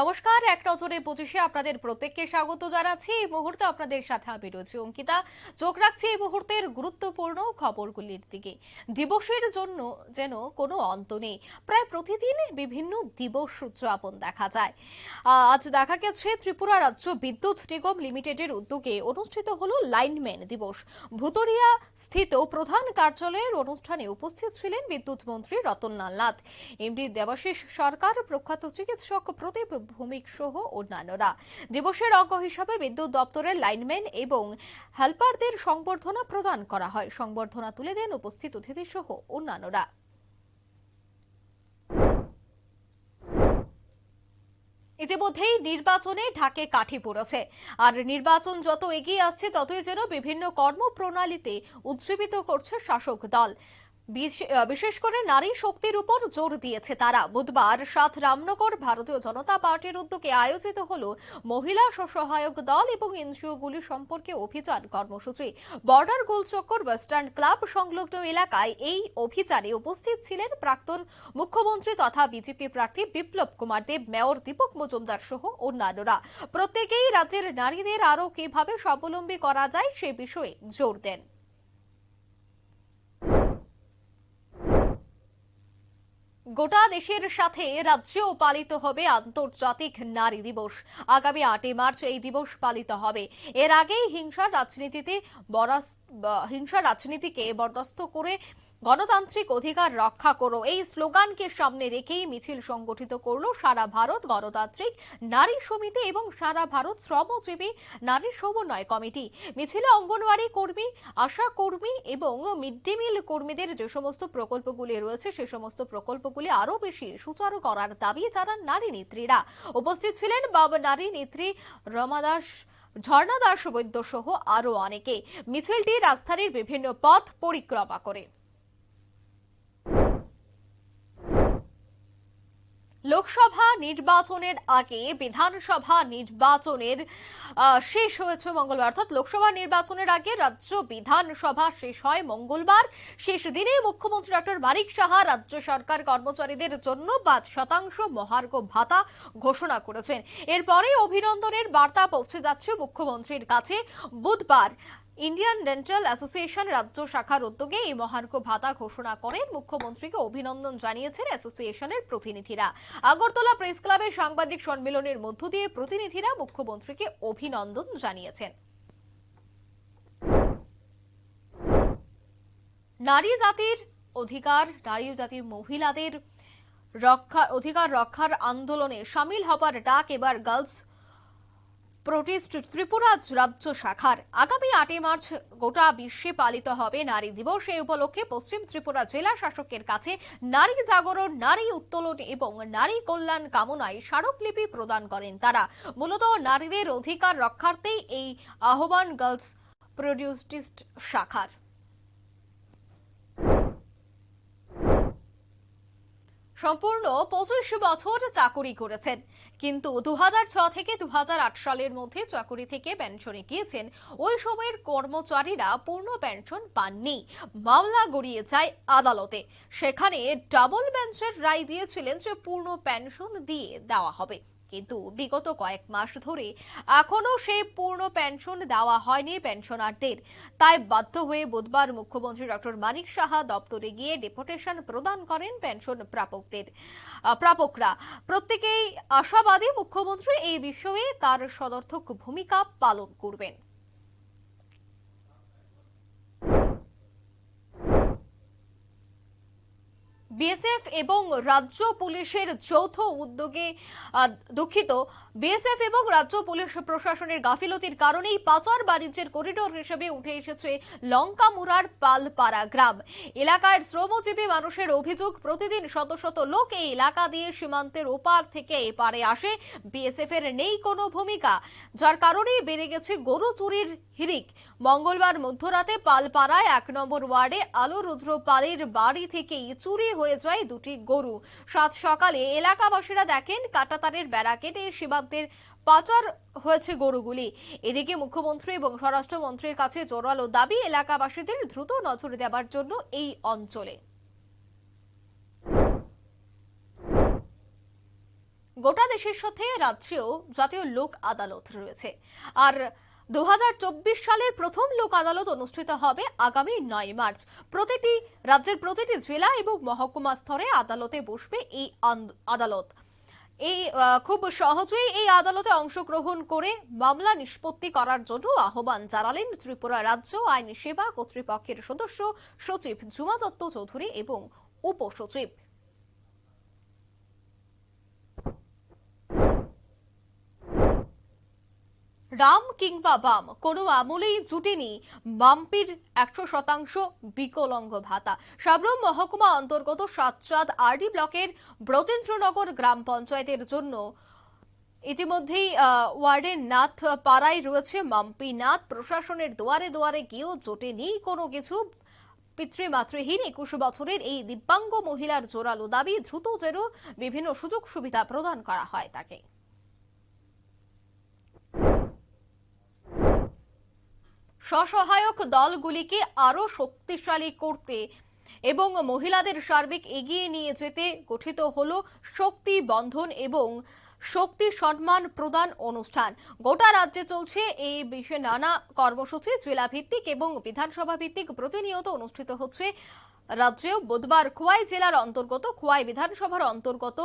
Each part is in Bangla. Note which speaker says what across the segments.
Speaker 1: নমস্কার, এক নজরে পঁচিশে আপনাদের প্রত্যেককে স্বাগত জানাচ্ছি। এই মুহূর্তে আপনাদের সাথে আমি রয়েছি অঙ্কিতা। চোখ রাখছি এই মুহূর্তের গুরুত্বপূর্ণ খবরগুলির দিকে। দিবসের জন্য যেন কোনো অন্ত নেই। প্রায় প্রতিদিন বিভিন্ন দিবস উদযাপন দেখা যায়। আজ দেখা গেছে ত্রিপুরা রাজ্য বিদ্যুৎ নিগম লিমিটেডের উদ্যোগে অনুষ্ঠিত হলো লাইনম্যান দিবস। ভুতরিয়া স্থিত প্রধান কার্যালয়ের অনুষ্ঠানে উপস্থিত ছিলেন বিদ্যুৎ মন্ত্রী রতনলাল নাথ। এমডি দেবাশিস সরকার, প্রখ্যাত চিকিৎসক প্রদীপ ভৌমিক সহ অন্যান্যরা। দিবসের অঙ্গ হিসাবে বিদ্যুৎ দপ্তরের লাইনম্যান এবং হেল্পারদের সংবর্ধনা প্রদান করা হয়। সংবর্ধনা তুলে দেন উপস্থিত অতিথি সহ অন্যান্যরা। ইতিমধ্যেই নির্বাচনে ঢাকে কাঠি পড়েছে। আর নির্বাচন যত এগিয়ে আসছে, ততই যেন বিভিন্ন কর্মপ্রণালীতে উজ্জীবিত করছে শাসক দল। বিশেষ করে নারী শক্তির উপর জোর দিয়েছে তারা। বুধবার সাত রামনগর ভারতীয় জনতা পার্টির উদ্যোগে আয়োজিত হল মহিলা স্বসহায়ক দল এবং এনজিওগুলি সম্পর্কে অভিযান কর্মসূচি। বর্ডার গোলচক্কর ওয়েস্টার্ন ক্লাব সংলগ্ন এলাকায় এই অভিযানে উপস্থিত ছিলেন প্রাক্তন মুখ্যমন্ত্রী তথা বিজেপি প্রার্থী বিপ্লব কুমার দেব, মেয়র দীপক মজুমদার সহ অন্যান্যরা। প্রত্যেকেই রাজ্যের নারীদের আরও কীভাবে স্বাবলম্বী করা যায় সে বিষয়ে জোর দেন। গোটা দেশের সাথে রাজ্যেও পালিত হবে আন্তর্জাতিক নারী দিবস। আগামী আটই মার্চ এই দিবস পালিত হবে। এর আগেই হিংসা রাজনীতিতে হিংসা রাজনীতিকে বরদাস্ত করে গণতান্ত্রিক অধিকার রক্ষা করো। এই স্লোগানকে সামনে রেখেই মিছিল সংগঠিত করল সারা ভারত গণতান্ত্রিক নারী সমিতি এবং সারা ভারত শ্রমজীবী নারী সমন্বয় কমিটি। মিছিলে অঙ্গনওয়াড়ি কর্মী, আশা কর্মী এবং মিড ডে মিল কর্মীদের যে সমস্ত প্রকল্পগুলি রয়েছে, সে সমস্ত প্রকল্পগুলি আরও বেশি সুচারু করার দাবি জানান নারী নেত্রীরা। উপস্থিত ছিলেন বাবা নারী নেত্রী রমা দাস ঝর্ণা দাস বৈদ্য সহ আরও অনেকে। মিছিলটি রাজধানীর বিভিন্ন পথ পরিক্রমা করে। লোকসভা নির্বাচনের আগে বিধানসভা নির্বাচনের শেষ হয়েছে মঙ্গলবার। অর্থাৎ লোকসভা নির্বাচনের আগে রাজ্য বিধানসভা শেষ হয় মঙ্গলবার। শেষ দিনে মুখ্যমন্ত্রী ডক্টর মানিক সাহা রাজ্য সরকার কর্মচারীদের জন্য পাঁচ শতাংশ মহার্ঘ ভাতা ঘোষণা করেছেন। এরপরে অভিনন্দনের বার্তা পৌঁছে যাচ্ছে মুখ্যমন্ত্রীর কাছে। বুধবার ইন্ডিয়ান ডেন্টাল অ্যাসোসিয়েশন রাজ্য শাখার উদ্যোগে এই মহার্ঘ ভাতা ঘোষণা করেন। মুখ্যমন্ত্রীকে অভিনন্দন জানিয়েছেন অ্যাসোসিয়েশনের প্রতিনিধিরা। আগরতলা প্রেস ক্লাবের সাংবাদিক সম্মেলনের মধ্য দিয়ে প্রতিনিধিরা মুখ্যমন্ত্রীকে অভিনন্দন জানিয়েছেন। নারী জাতির অধিকার, নারী জাতির মহিলাদের রক্ষা, অধিকার রক্ষার আন্দোলনে সামিল হবার ডাক এবার গার্লস প্রোটেস্ট ত্রিপুরা রাজ্য শাখার। আগামী আটই মার্চ গোটা বিশ্বে পালিত হবে নারী দিবস। এই উপলক্ষে পশ্চিম ত্রিপুরা জেলা শাসকের কাছে নারী জাগরণ, নারী উত্তোলন এবং নারী কল্যাণ কামনায় স্মারকলিপি প্রদান করেন তারা। মূলত নারীদের অধিকার রক্ষার্থেই এই আহ্বান গার্লস প্রডিউসটিস্ট শাখার। সম্পূর্ণ পঁচিশ বছর চাকুরি করেছেন। কিন্তু দু থেকে দু হাজার আট সালের মধ্যে চাকুরি থেকে পেনশনে গিয়েছেন। ওই সময়ের কর্মচারীরা পূর্ণ পেনশন পাননি। মামলা গড়িয়ে যায় আদালতে। সেখানে ডাবল বেঞ্চের রায় দিয়েছিলেন যে পূর্ণ পেনশন দিয়ে দেওয়া হবে। কিন্তু বিগত কয়েক মাস ধরে এখনও সেই পূর্ণ পেনশন দেওয়া হয়নি পেনশনারদের তাই বাধ্য হয়ে বুধবার মুখ্যমন্ত্রী ডক্টর মানিক সাহা দপ্তরে গিয়ে ডেপুটেশন প্রদান করেন পেনশন প্রাপকদের। প্রাপকরা। প্রত্যেকেই আশাবাদী মুখ্যমন্ত্রী এই বিষয়ে তার সদর্থক ভূমিকা পালন করবেন। বিএসএফ এবং রাজ্য পুলিশের যৌথ উদ্যোগে দুঃখিত, বিএসএফ এবং রাজ্য পুলিশ প্রশাসনের গাফিলতির কারণেই পাচার বাণিজ্যের করিডোর হিসেবে উঠে এসেছে লঙ্কামুড়ার পালপাড়া গ্রাম। এলাকার শ্রমজীবী মানুষের অভিযোগ, প্রতিদিন শত শত লোক এই এলাকা দিয়ে সীমান্তের ওপার থেকে এপারে আসে। বিএসএফ এর নেই কোনো ভূমিকা, যার কারণেই বেড়ে গেছে গরু চুরির হিরিক মঙ্গলবার মধ্যরাতে পালপাড়ায় এক নম্বর ওয়ার্ডে আলো রুদ্র পালের বাড়ি থেকেই চুরি হয়ে যায় দুটি গরু। সাত সকালে এলাকাবাসীরা দেখেন কাটাতারের বেড়া কেটে সীমান্তের পাচার হয়েছে গরুগুলি। এদিকে মুখ্যমন্ত্রী এবং স্বরাষ্ট্রমন্ত্রীর কাছে জোরালো দাবি এলাকাবাসীদের দ্রুত নজর দেওয়ার জন্য এই অঞ্চলে। গোটা দেশের সাথে রাজ্যেও জাতীয় লোক আদালত রয়েছে। আর দু হাজার চব্বিশ সালের প্রথম লোক আদালত অনুষ্ঠিত হবে আগামী নয় মার্চ। প্রতিটি রাজ্যের প্রতিটি জেলা এবং মহকুমা স্তরে আদালতে বসবে এই আদালত। এই খুব সহজেই এই আদালতে অংশগ্রহণ করে মামলা নিষ্পত্তি করার জন্য আহ্বান জানালেন ত্রিপুরা রাজ্য আইন সেবা কর্তৃপক্ষের সদস্য সচিব জুমা দত্ত চৌধুরী এবং উপসচিব রাম কিংবা বাম, কোনো আমলেই জুটেনি বাম্পির একশো শতাংশ বিকলঙ্গ ভাতা। সাবরুম মহকুমা অন্তর্গত সাতচাঁদ আরডি ব্লকের ব্রজেন্দ্রনগর গ্রাম পঞ্চায়েতের জন্য ইতিমধ্যেই ওয়ার্ডের নাথ পাড়ায় রয়েছে মাম্পি নাথ। প্রশাসনের দুয়ারে দুয়ারে গিয়েও জোটে জোটেনি কোনো কিছু। পিতৃমাতৃহীন একুশ বছরের এই দিব্যাঙ্গ মহিলার জোরালো দাবি দ্রুত যেন বিভিন্ন সুযোগ সুবিধা প্রদান করা হয় তাকে। স্বসহায়ক দলগুলিকে আরও শক্তিশালী করতে এবং মহিলাদের সার্বিক এগিয়ে নিয়ে যেতে গঠিত হল শক্তি বন্ধন এবং শক্তি সম্মান প্রদান অনুষ্ঠান। গোটা রাজ্যে চলছে এই বিষয়ে নানা কর্মসূচি। জেলা ভিত্তিক এবং বিধানসভা ভিত্তিক প্রতিনিয়ত অনুষ্ঠিত হচ্ছে রাজ্যেও বুধবার খোয়াই জেলার অন্তর্গত, খোয়াই বিধানসভার অন্তর্গত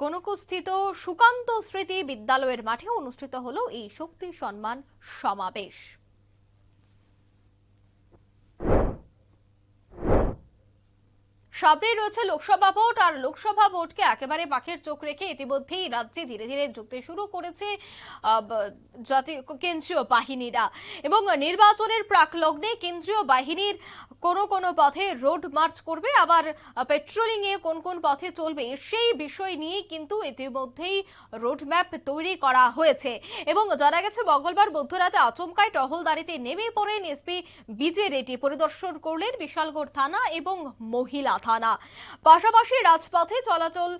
Speaker 1: গণকস্থিত সুকান্ত স্মৃতি বিদ্যালয়ের মাঠে অনুষ্ঠিত হল এই শক্তি সম্মান সমাবেশ। সামনে রয়েছে লোকসভা ভোট আর লোকসভা ভোটকে একেবারে পাখের চোখ রেখে ইতিমধ্যেই রাজ্যে ধীরে ধীরে ঢুকতে শুরু করেছে জাতীয় কেন্দ্রীয় বাহিনীরা। এবং নির্বাচনের প্রাক লগ্নে কেন্দ্রীয় বাহিনীর কোন কোন পথে রোড মার্চ করবে, আবার পেট্রোলিং এ কোন কোন পথে চলবে সেই বিষয় নিয়ে কিন্তু ইতিমধ্যেই রোড ম্যাপ তৈরি করা হয়েছে। এবং জানা গেছে, মঙ্গলবার মধ্যরাতে আচমকায় টহলদারিতে নেমে পড়েন এসপি বিজে রেড্ডি। পরিদর্শন করলেন বিশালগড় থানা এবং মহিলা থানা। পাশাপাশি রাজপথে চলাচল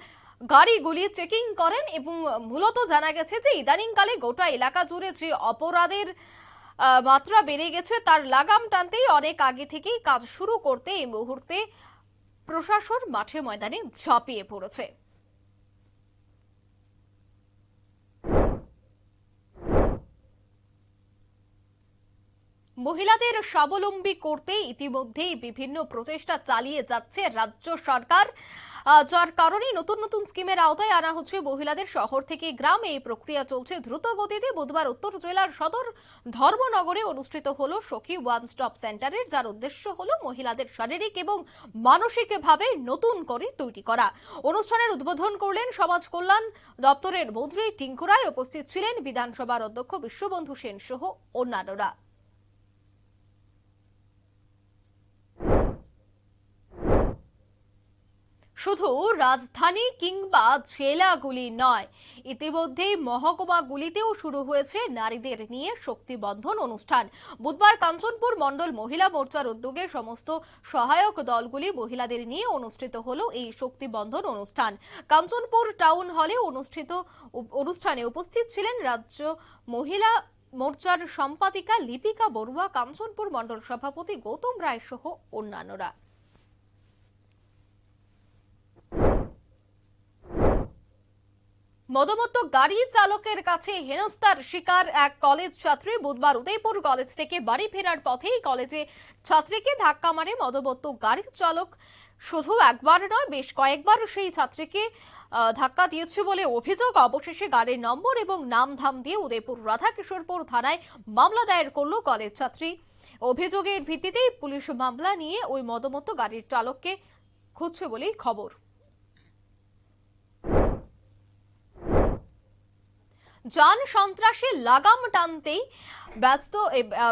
Speaker 1: গাড়িগুলি চেকিং করেন এবং মূলত জানা গেছে যে ইদানিংকালে গোটা এলাকা জুড়ে যে অপরাধের মাত্রা বেড়ে গেছে তার লাগাম টানতেই অনেক আগে থেকেই কাজ শুরু করতে এই মুহূর্তে প্রশাসন মাঠে ময়দানে ঝাঁপিয়ে পড়েছে। মহিলাদের স্বাবলম্বী করতে ইতিমধ্যেই বিভিন্ন প্রচেষ্টা চালিয়ে যাচ্ছে রাজ্য সরকার। যার কারণে নতুন নতুন স্কিমের আওতায় আনা হচ্ছে মহিলাদের শহর থেকে গ্রামে। এই প্রক্রিয়া চলছে দ্রুত গতিতে বুধবার উত্তর জেলার সদর ধর্মনগরে অনুষ্ঠিত হলো সখী ওয়ান স্টপ সেন্টারের, যার উদ্দেশ্য হলো মহিলাদের শারীরিক এবং মানসিকভাবে নতুন করে তৈরি করা। অনুষ্ঠানের উদ্বোধন করলেন সমাজ কল্যাণ দপ্তরের মন্ত্রী টিঙ্কু রায়। উপস্থিত ছিলেন বিধানসভার অধ্যক্ষ বিশ্ববন্ধু সেন সহ অন্যান্যরা। শুধু রাজধানী কিংবা জেলাগুলি নয়, ইতিমধ্যেই মহকুমাগুলিতেও শুরু হয়েছে নারীদের নিয়ে শক্তিবন্ধন অনুষ্ঠান। বুধবার কাঞ্চনপুর মণ্ডল মহিলা মোর্চার উদ্যোগে সমস্ত সহায়ক দলগুলি মহিলাদের নিয়ে অনুষ্ঠিত হলো এই শক্তিবন্ধন অনুষ্ঠান। কাঞ্চনপুর টাউন হলে অনুষ্ঠিত অনুষ্ঠানে উপস্থিত ছিলেন রাজ্য মহিলা মোর্চার সম্পাদিকা লিপিকা বড়ুয়া, কাঞ্চনপুর মণ্ডল সভাপতি গৌতম রায় সহ অন্যান্যরা। মদমত্ত গাড়ি চালকের কাছে হেনস্থার শিকার এক কলেজ ছাত্রী বুধবার উদয়পুর কলেজ থেকে বাড়ি ফেরার পথেই কলেজে ছাত্রীকে ধাক্কা মারে মদমত্ত গাড়ি চালক। শুধু একবার নয়, বেশ কয়েকবার সেই ছাত্রীকে ধাক্কা দিয়েছে বলে অভিযোগ। অবশেষে গাড়ির নম্বর এবং নাম ধাম দিয়ে উদয়পুর রাধাকিশোরপুর থানায় মামলা দায়ের করল কলেজ ছাত্রী। অভিযোগের ভিত্তিতেই পুলিশ মামলা নিয়ে ওই মদমত্ত গাড়ির চালককে খুঁজছে বলেই খবর। যান সন্ত্রাসে লাগাম টানতেই ব্যস্ত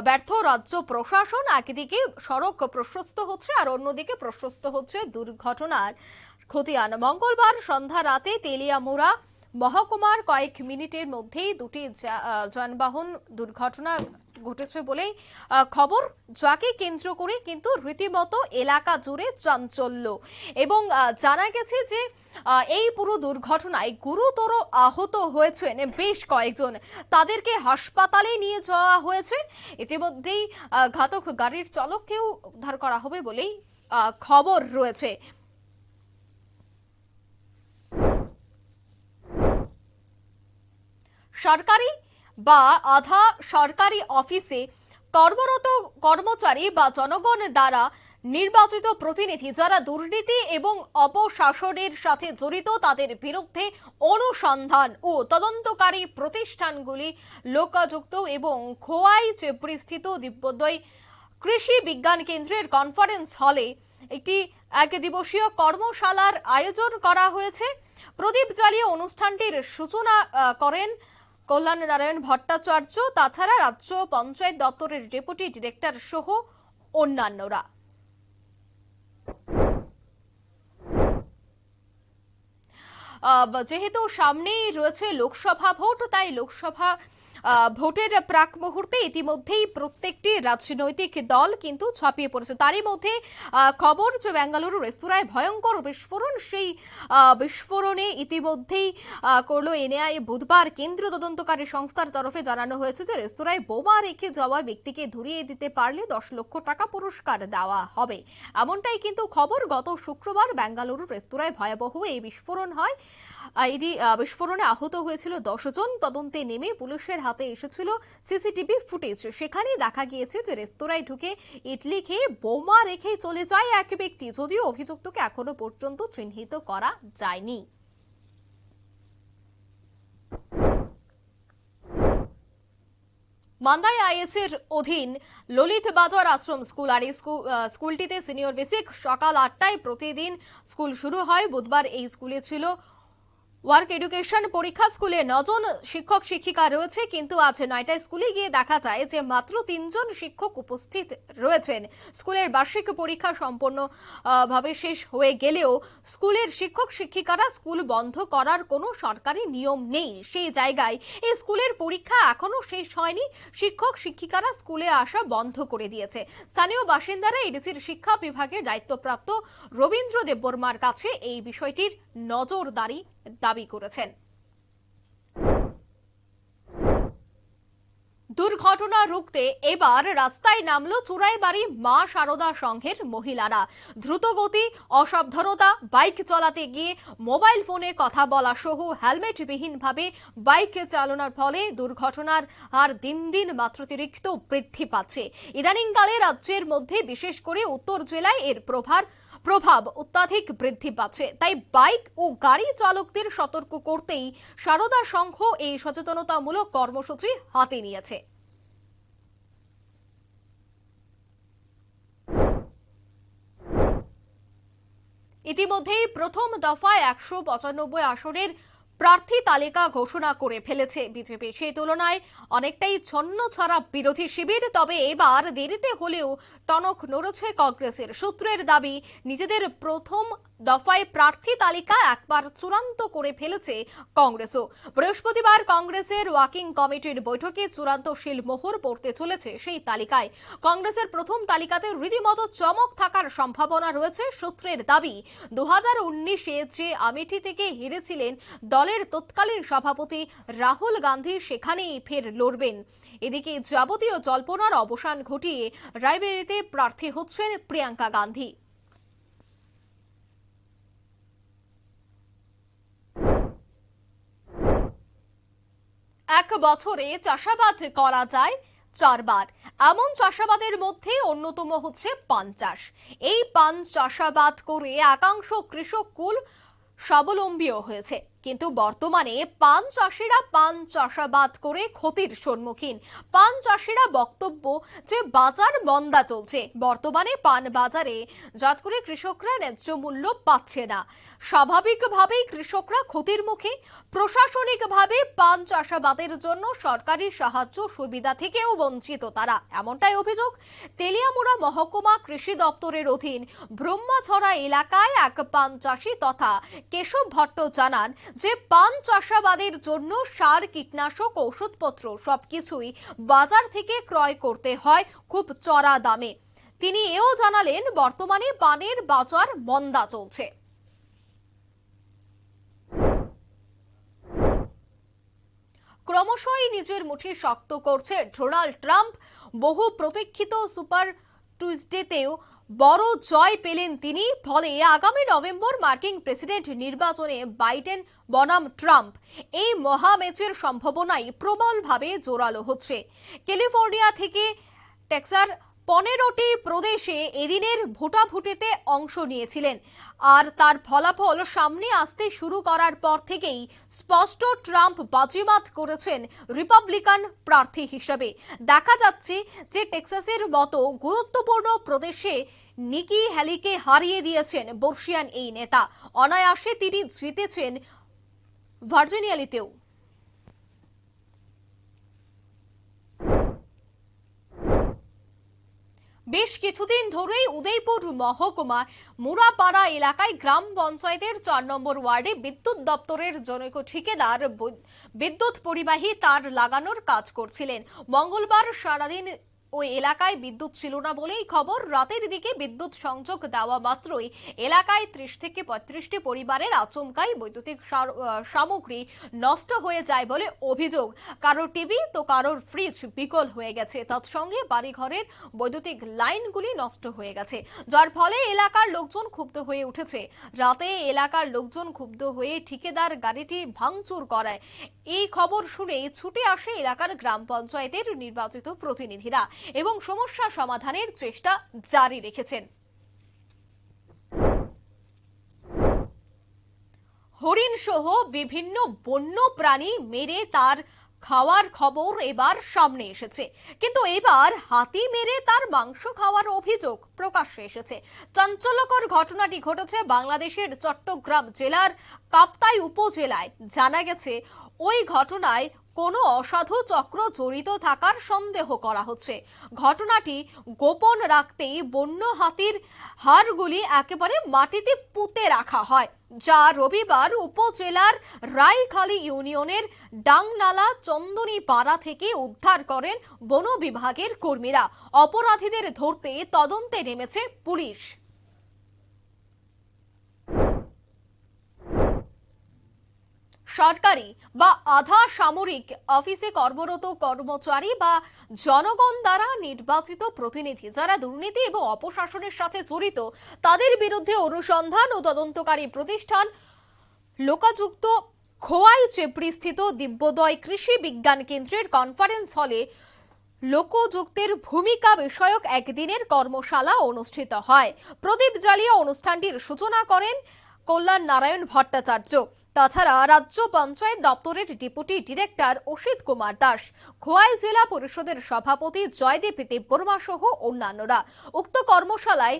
Speaker 1: ব্যর্থ রাজ্য প্রশাসন। একদিকে সড়ক প্রশস্ত হচ্ছে আর অন্যদিকে প্রশস্ত হচ্ছে দুর্ঘটনার। খতিয়ান, মঙ্গলবার সন্ধ্যা রাতে তেলিয়ামুড়া মহকুমার কয়েক মিনিটের মধ্যেই দুটি যানবাহন দুর্ঘটনা ঘটেছে বলেই খবর যাকে কেন্দ্র করে কিন্তু রীতিমতো এলাকা জুড়ে চাঞ্চল্য। এবং জানা গেছে যে এই পুরো দুর্ঘটনায় গুরুতর আহত হয়েছেন বেশ কয়েকজন। তাদেরকে হাসপাতালে নিয়ে যাওয়া হয়েছে। ইতিমধ্যেই ঘাতক গাড়ির চালককেও উদ্ধার করা হবে বলেই খবর রয়েছে। সরকারি বা আধা সরকারি অফিসে কর্মরত কর্মচারী বা জনগণ দ্বারা নির্বাচিত প্রতিনিধি যারা দুর্নীতি এবং অপশাসনের সাথে জড়িত তাদের বিরুদ্ধে অনুসন্ধান ও তদন্তকারী প্রতিষ্ঠানগুলি লোকাযুক্ত এবং খোয়াই চেব্রিস্থিত দিব্যোদয় কৃষি বিজ্ঞান কেন্দ্রের কনফারেন্স হলে একটি এক দিবসীয় কর্মশালার আয়োজন করা হয়েছে। প্রদীপ জ্বালিয়ে অনুষ্ঠানটির সূচনা করেন কল্যাণ নারায়ণ ভট্টাচার্য, তাছাড়া রাজ্য পঞ্চায়েত দপ্তরের ডেপুটি ডিরেক্টর সহ অন্যান্যরা। যেহেতু সামনেই রয়েছে লোকসভা ভোট, তাই লোকসভা ভোটের প্রাক মুহূর্তে ইতিমধ্যেই প্রত্যেকটি রাজনৈতিক দল কিন্তু ছাপিয়ে পড়েছে। তারই মধ্যে খবর যে বেঙ্গালুরু রেস্তোরাঁয় ভয়ঙ্কর বিস্ফোরণ, সেই বিস্ফোরণে ইতিমধ্যেই করল এনআইএ বুধবার কেন্দ্রীয় তদন্তকারী সংস্থার তরফে জানানো হয়েছে যে রেস্তোরাঁয় বোমা রেখে যাওয়া ব্যক্তিকে ধরিয়ে দিতে পারলে দশ লক্ষ টাকা পুরস্কার দেওয়া হবে। এমনটাই কিন্তু খবর গত শুক্রবার বেঙ্গালুরু রেস্তোরাঁয় ভয়াবহ এই বিস্ফোরণ হয়। আইডি বিস্ফোরণে আহত হয়েছিল দশ জন তদন্তে নেমে পুলিশের হাতে এসেছিল সিসিটিভি ফুটেজ। সেখানেই দেখা গিয়েছে যে রেস্তোরাঁয় ঢুকে ইডলি খেয়ে বোমা রেখে চলে যায় এক ব্যক্তি। যদিও অভিযুক্তকে এখনও পর্যন্ত চিহ্নিত করা যায়নি। মান্দাই আইএস এর অধীন ললিত বাজার আশ্রম স্কুল আর এই স্কুলটিতে সিনিয়র বেসিক সকাল আটটায় প্রতিদিন স্কুল শুরু হয়। বুধবার এই স্কুলে ছিল ওয়ার্ক এডুকেশন পরীক্ষা স্কুলে নজন শিক্ষক শিক্ষিকা রয়েছে কিন্তু আজ নয়টা স্কুলে গিয়ে দেখা যায় যে মাত্র তিনজন শিক্ষক উপস্থিত রয়েছেন। স্কুলের বার্ষিক পরীক্ষা আহ, ভাবে শেষ হয়ে গেলেও স্কুলের শিক্ষক শিক্ষিকারা স্কুল বন্ধ করার কোনো সরকারি নিয়ম নেই। সেই জায়গায় এই স্কুলের পরীক্ষা এখনও শেষ হয়নি। শিক্ষক শিক্ষিকারা স্কুলে আসা বন্ধ করে দিয়েছে। স্থানীয় বাসিন্দারা এডিসির শিক্ষা বিভাগের দায়িত্বপ্রাপ্ত রবীন্দ্র দেববর্মার কাছে এই বিষয়টির নজরদারি দাবি করেছেন। দুর্ঘটনা রুখতে এবার রাস্তায় নামলো চুরাইবাড়ি মা সারদা সংঘের মহিলারা। দ্রুতগতি, অসাবধানতা, বাইক চালাতে গিয়ে মোবাইল ফোনে কথা বলা সহ হেলমেটবিহীনভাবে বাইক চালানোর ফলে দুর্ঘটনার হার দিন দিন মাত্রাতিরিক্ত বৃদ্ধি পাচ্ছে। ইদানিংকালে রাজ্যের মধ্যে বিশেষ করে উত্তর জেলায় এর প্রভাব প্রভাব অত্যাধিক বৃদ্ধি পাচ্ছে। তাই বাইক ও গাড়ি চালকদের সতর্ক করতেই সারদা সংঘ এই সচেতনতামূলক কর্মসূচি হাতে নিয়েছে। ইতিমধ্যেই প্রথম দফায় একশো পঁচানব্বই আসনের প্রার্থী তালিকা ঘোষণা করে ফেলেছে বিজেপি। সেই তুলনায় অনেকটাই ছন্ন ছাড়া বিরোধী শিবির, তবে এবার দেরিতে হলেও টনক নড়েছে কংগ্রেসের। সূত্রের দাবি, নিজেদের প্রথম দফায় প্রার্থী তালিকা একবার চূড়ান্ত করে ফেলেছে কংগ্রেসও। বৃহস্পতিবার কংগ্রেসের ওয়াকিং কমিটির বৈঠকে চূড়ান্ত শিল মোহর পড়তে চলেছে সেই তালিকায়। কংগ্রেসের প্রথম তালিকাতে রীতিমতো চমক থাকার সম্ভাবনা রয়েছে সূত্রের দাবি। দু হাজার যে আমেঠি থেকে হেরেছিলেন দলের তৎকালীন সভাপতি রাহুল গান্ধী সেখানেই ফের লড়বেন। এদিকে যাবতীয় জল্পনার অবসান ঘটিয়ে রায়বেরিতে প্রার্থী হচ্ছেন প্রিয়াঙ্কা গান্ধী। এক বছরে চাষাবাদ করা যায় চারবার। এমন চাষাবাদের মধ্যে অন্যতম হচ্ছে পান চাষ। এই পান চাষাবাদ করে একাংশ কৃষক কুল স্বাবলম্বীও হয়েছে। কিন্তু বর্তমানে পান চাষিরা পান চাষাবাদ করে ক্ষতির সম্মুখীন। পান চাষিরা বক্তব্য যে বাজার মন্দা চলছে। বর্তমানে পান বাজারে যাত করে কৃষকরা ন্যায্য মূল্য পাচ্ছে না। স্বাভাবিকভাবেই কৃষকরা ক্ষতির মুখে। প্রশাসনিকভাবে পান চাষাবাদের জন্য সরকারি সাহায্য সুবিধা থেকেও বঞ্চিত তারা। এমনটাই অভিযোগ তেলিয়ামুড়া মহকুমা কৃষি দপ্তরের অধীন ব্রহ্মাছড়া এলাকায় এক পান চাষি তথা কেশব ভট্ট জানান যে পান চাষাবাদের জন্য সার, কীটনাশক ওষুধপত্র সবকিছুই বাজার থেকে ক্রয় করতে হয় খুব চড়া দামে। তিনি এও জানালেন, বর্তমানে পানের বাজার মন্দা চলছে। ক্রমশই নিজের মুঠি শক্ত করছে ডোনাল্ড ট্রাম্প। বহু প্রতীক্ষিত সুপার টুইসডেতেও বড় জয় পেলেন তিনি। ফলে আগামী নভেম্বর মার্কিন প্রেসিডেন্ট নির্বাচনে বাইডেন, বনাম ট্রাম্প এই মহামেচের সম্ভাবনাই প্রবলভাবে জোরালো হচ্ছে। ক্যালিফোর্নিয়া থেকে টেক্সার পনেরোটি প্রদেশে এদিনের ভোটাভুটিতে অংশ নিয়েছিলেন। আর তার ফলাফল সামনে আসতে শুরু করার পর থেকেই স্পষ্ট ট্রাম্প বাজিমাত করেছেন রিপাবলিকান প্রার্থী হিসেবে। দেখা যাচ্ছে যে টেক্সাসের মতো গুরুত্বপূর্ণ প্রদেশে নিকি হ্যালিকে হারিয়ে দিয়েছেন বর্ষিয়ান এই নেতা। অনায়াসে তিনি জিতেছেন ভার্জিনিয়ালিতেও। বেশ কিছুদিন ধরেই উদয়পুর মহকুমা মুরাপাড়া এলাকায় গ্রাম পঞ্চায়েতের চার নম্বর ওয়ার্ডে বিদ্যুৎ দপ্তরের জনৈক ঠিকাদার বিদ্যুৎ পরিবাহী তার লাগানোর কাজ করছিলেন। মঙ্গলবার সারাদিন ওই এলাকায় বিদ্যুৎ ছিল না বলেই খবর। রাতের দিকে বিদ্যুৎ সংযোগ দেওয়া মাত্রই এলাকায় ত্রিশ থেকে পঁয়ত্রিশটি পরিবারের আচমকাই বৈদ্যুতিক সামগ্রী নষ্ট হয়ে যায় বলে অভিযোগ। কারোর টিভি তো কারোর ফ্রিজ বিকল হয়ে গেছে। তৎসঙ্গে বাড়িঘরের বৈদ্যুতিক লাইনগুলি নষ্ট হয়ে গেছে। যার ফলে এলাকার লোকজন ক্ষুব্ধ হয়ে উঠেছে। রাতে এলাকার লোকজন ক্ষুব্ধ হয়ে ঠিকাদার গাড়িটি ভাঙচুর করায়। এই খবর শুনে ছুটে আসে এলাকার গ্রাম পঞ্চায়েতের নির্বাচিত প্রতিনিধিরা। এবং সমস্যা সমাধানের চেষ্টা জারি রেখেছেন। হরিণ সহ বিভিন্ন বন্য প্রাণী মেরে তার খাওয়ার খবর এবার সামনে এসেছে। কিন্তু এবার হাতি মেরে তার মাংস খাওয়ার অভিযোগ প্রকাশ্যে এসেছে। চাঞ্চল্যকর ঘটনাটি ঘটেছে বাংলাদেশের চট্টগ্রাম জেলার কাপ্তাই উপজেলায়। জানা গেছে, ওই ঘটনায় কোনো অসাধু চক্র জড়িত থাকার সন্দেহ করা হচ্ছে। ঘটনাটি গোপন রাখতেই বন্য হাতির হাড়গুলি একেবারে মাটিতে পুঁতে রাখা হয়, যা রবিবার উপজেলার রাইখালী ইউনিয়নের ডাংনালা চন্দনী পাড়া থেকে উদ্ধার করেন বন বিভাগের কর্মীরা। অপরাধীদের ধরতে তদন্তে নেমেছে পুলিশ। সরকারি বা আধা সামরিক অফিসে কর্মরত কর্মচারী বা জনগণ দ্বারা নির্বাচিত প্রতিনিধি যারা দুর্নীতি এবং অপশাসনের সাথে জড়িত, তাদের বিরুদ্ধে অনুসন্ধান ও তদন্তকারী প্রতিষ্ঠান লোকাযুক্ত খোয়াই চেপড়িস্থিত দিব্যোদয় কৃষি বিজ্ঞান কেন্দ্রের কনফারেন্স হলে লোকযুক্তের ভূমিকা বিষয়ক একদিনের কর্মশালা অনুষ্ঠিত হয়। প্রদীপ জ্বালিয়ে অনুষ্ঠানটির সূচনা করেন কল্যাণ নারায়ণ ভট্টাচার্য। তাছাড়া রাজ্য পঞ্চায়েত দপ্তরের ডেপুটি ডিরেক্টর অসিত কুমার দাস, খোয়াই জেলা পরিষদের সভাপতি জয়দীপ দেববর্মা সহ অন্যান্যরা। উক্ত কর্মশালায়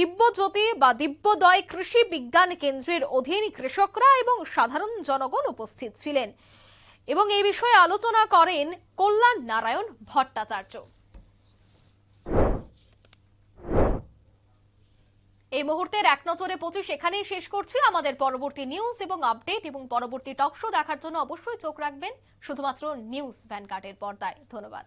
Speaker 1: দিব্যজ্যোতি বা দিব্যোদয় কৃষি বিজ্ঞান কেন্দ্রের অধীন কৃষকরা এবং সাধারণ জনগণ উপস্থিত ছিলেন। এবং এই বিষয়ে আলোচনা করেন কল্যাণ নারায়ণ ভট্টাচার্য। এই মুহূর্তের এক নজরে পঁচিশ, এখানেই শেষ করছি। আমাদের পরবর্তী নিউজ এবং আপডেট এবং পরবর্তী টক শো দেখার জন্য অবশ্যই চোখ রাখবেন। শুধুমাত্র নিউজ ভ্যানগার্ডের পর্দায়। ধন্যবাদ।